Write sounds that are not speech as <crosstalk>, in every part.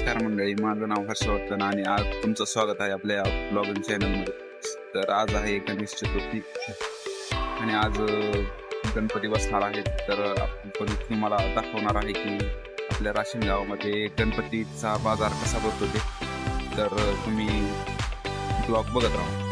नमस्कार मंडळी माझं नाव हर्षवर्धन आणि आज तुमचं स्वागत आहे आपल्या ब्लॉगिंग चॅनलमध्ये तर आज आहे गणेश चतुर्थी आणि आज गणपती बसणार आहेत तर आपण तुम्हाला दाखवणार आहे की आपल्या राशीन गावामध्ये गणपतीचा बाजार कसा भरतो ते. तर तुम्ही ब्लॉग बघत राहा.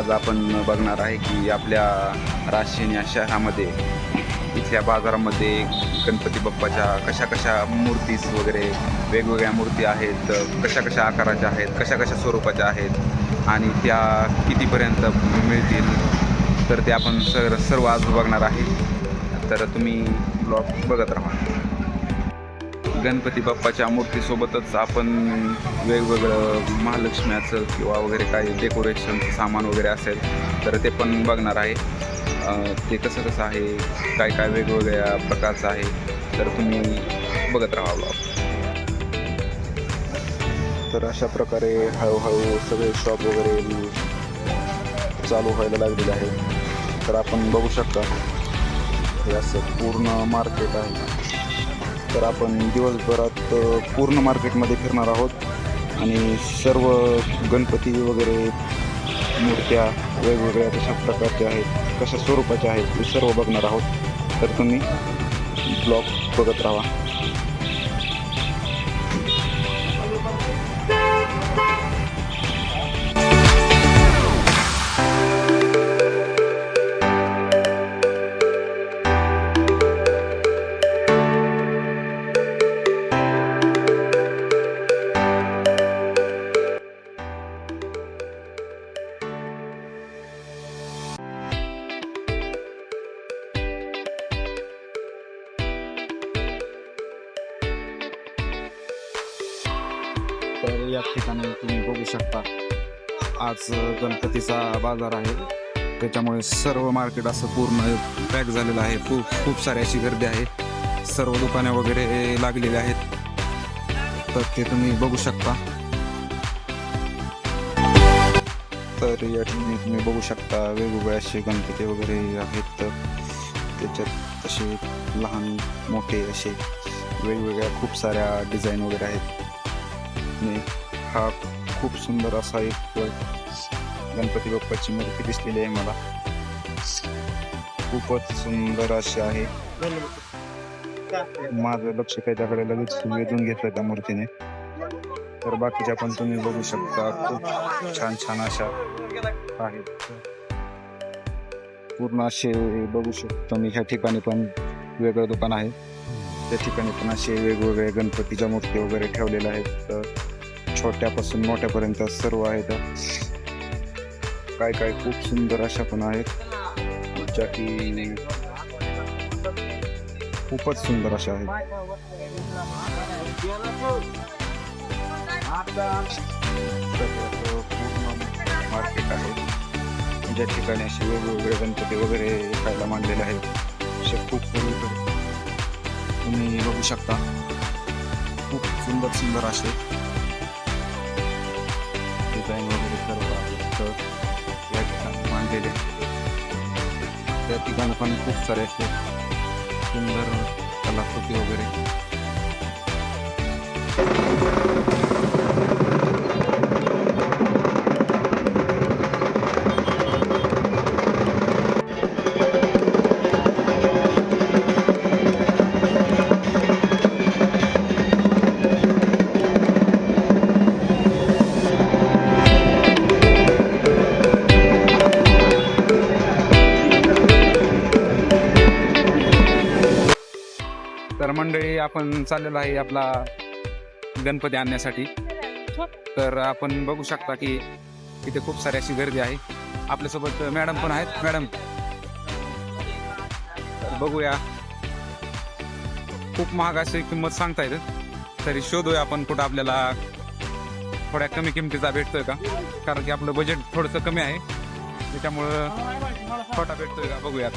आज आपण बघणार आहे की आपल्या राशीन या शहरामध्ये इथल्या बाजारामध्ये गणपती बाप्पाच्या कशा कशा मूर्तीस वगैरे वेगवेगळ्या मूर्ती आहेत कशा कशा आकाराच्या आहेत कशा कशा स्वरूपाच्या आहेत आणि त्या कितीपर्यंत मिळतील तर ते आपण सर सर्व आज बघणार आहे. तर तुम्ही ब्लॉग बघत राहा. गणपती बाप्पाच्या मूर्तीसोबतच आपण वेगवेगळं महालक्ष्म्याचं किंवा वगैरे काही डेकोरेशनचं सामान वगैरे असेल तर ते पण बघणार आहे. ते कसं कसं आहे काय काय वेगवेगळ्या प्रकारचं आहे तर तुम्ही बघत राहा ब्लॉग तर अशा प्रकारे हळूहळू सगळे शॉप वगैरे चालू व्हायला लागलेले आहे तर आपण बघू शकता हे असं पूर्ण मार्केट आहे. तर आपण दिवसभरात पूर्ण मार्केटमध्ये फिरणार आहोत. आणि सर्व गणपती वगैरे मूर्त्या वेगवेगळ्या कशा प्रकारच्या आहेत. कशा स्वरूपाच्या आहेत ते सर्व बघणार आहोत. तर तुम्ही ब्लॉग बघत राहा. तर या ठिकाणी तुम्ही बघू शकता. आज गणपतीचा बाजार आहे. त्याच्यामुळे सर्व मार्केट असं पूर्ण पॅक झालेलं आहे. खूप खूप सारी अशी गर्दी आहे. सर्व दुकाने वगैरे लागलेली आहेत. तर ते तुम्ही बघू शकता. तर या ठिकाणी तुम्ही बघू शकता वेगवेगळे असे गणपती वगैरे आहेत. तर त्याच्यात असे लहान मोठे असे वेगवेगळ्या खूप साऱ्या डिझाईन वगैरे आहेत. आणि हा खूप सुंदर असा एक गणपती बाप्पाची मूर्ती दिसलेली आहे मला. खूपच सुंदर अशी आहे. माझं लक्ष त्याच्याकडे लगेच वेधून घेतलं त्या मूर्तीने. तर बाकीच्या पण तुम्ही बघू शकता खूप छान छान अशा आहेत. पूर्ण असे बघू शकतो मी ह्या ठिकाणी पण वेगळं दुकान आहे. त्या ठिकाणी पण असे वेगवेगळे गणपतीच्या मूर्ती वगैरे ठेवलेल्या आहेत. तर छोट्यापासून मोठ्यापर्यंत सर्व आहेत. काय काय खूप सुंदर अशा पण आहेत. ज्या की खूपच सुंदर अशा आहेत. मार्केट आहे ज्या ठिकाणी असे वेगवेगळे गणपती वगैरे खायला मांडलेले आहेत. असे खूप तुम्ही बघू शकता. खूप सुंदर सुंदर असे. ठिकाणी त्या ठिकाणी पण खूप सारे असे सुंदर कलाकृती वगैरे आपण चाललेलो आहे आपला गणपती आणण्यासाठी. तर आपण बघू शकता की इथे खूप सारी अशी गर्दी आहे. आपल्यासोबत मॅडम पण आहेत. मॅडम बघूया. खूप महाग अशी किंमत सांगता येतं. तरी शोधूया आपण कुठं आपल्याला थोड्या कमी किमतीचा भेटतोय का? कारण की आपलं बजेट थोडंसं कमी आहे. त्याच्यामुळं छोटा भेटतोय का? बघूयात.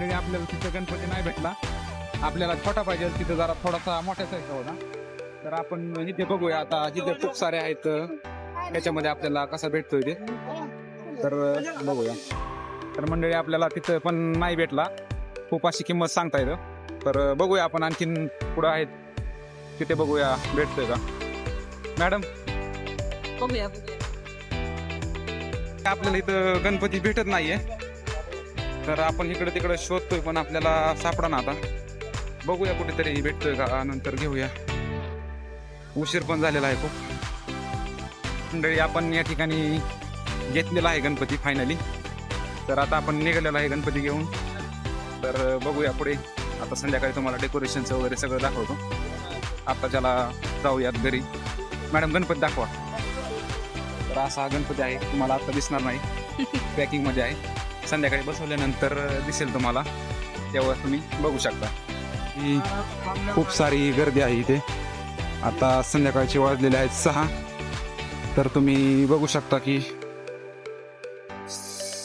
मंडळी आपल्याला तिथं गणपती नाही भेटला. आपल्याला छोटा पाहिजे तिथं जरा थोडासा मोठ्या साईजचा होता. तर आपण इथे बघूया आता जिथे खूप सारे आहेत त्याच्यामध्ये आपल्याला कसा भेटतोय ते. तर बघूया. तर मंडळी आपल्याला तिथं पण नाही भेटला. खूप अशी किंमत सांगता येतं. तर बघूया आपण आणखीन पुढं आहेत. तिथे बघूया भेटतोय का? मॅडम? बघूया. आपल्याला इथं गणपती भेटत नाहीये. तर आपण इकडे तिकडे शोधतोय पण आपल्याला सापडा ना आता. बघूया कुठेतरी भेटतोय का नंतर घेऊया. उशीर पण झालेला आहे खूप. मंडळी आपण या ठिकाणी घेतलेला आहे गणपती फायनली तर आता आपण निघालेला आहे गणपती घेऊन. तर बघूया पुढे. आता संध्याकाळी तुम्हाला डेकोरेशनचं वगैरे सगळं दाखवतो. आता त्याला जाऊयात घरी. मॅडम गणपती दाखवा. तर असा हा गणपती आहे तुम्हाला आता दिसणार नाही. <laughs> पॅकिंगमध्ये आहे. संध्याकाळी बसवल्यानंतर दिसेल तुम्हाला. तेव्हा तुम्ही बघू शकता. ही खूप सारी गर्दी आहे इथे. आता संध्याकाळचे वाजलेले आहेत सहा. तर तुम्ही बघू शकता की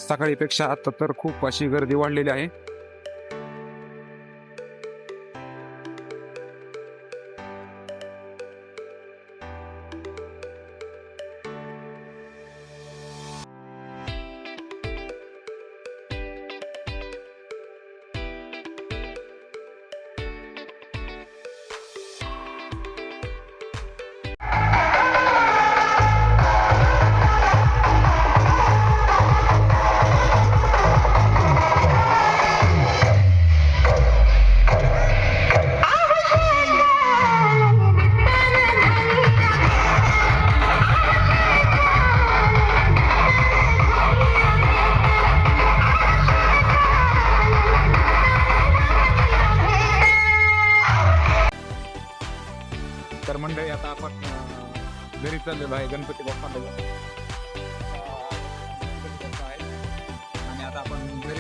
सकाळीपेक्षा आता तर खूप अशी गर्दी वाढलेली आहे.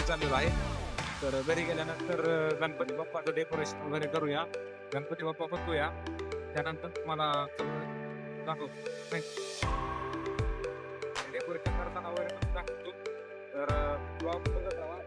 चाललेलो आहे. तर घरी गेल्यानंतर गणपती बाप्पाचं डेकोरेशन वगैरे करूया. गणपती बाप्पा बघूया. त्यानंतर तुम्हाला दाखवतो डेकोरेशन करताना वगैरे दाखवतो. तर बघत राहा.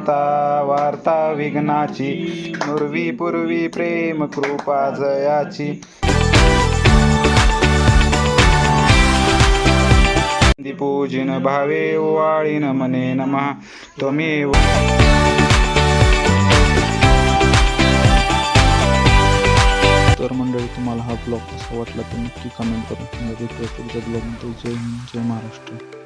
वार्ता वार्ता विघ्नाची. नुरवी पूर्वी प्रेम कृपा जयाची. पूजिन भावे वाळीन मने नमः. त्वमेव तर मंडळी तुम्हाला हा ब्लॉग कसा वाटला? तर नक्की कमेंट करून सांगा. भेटूया पुढच्या ब्लॉगमध्ये. जय हिंद जय महाराष्ट्र.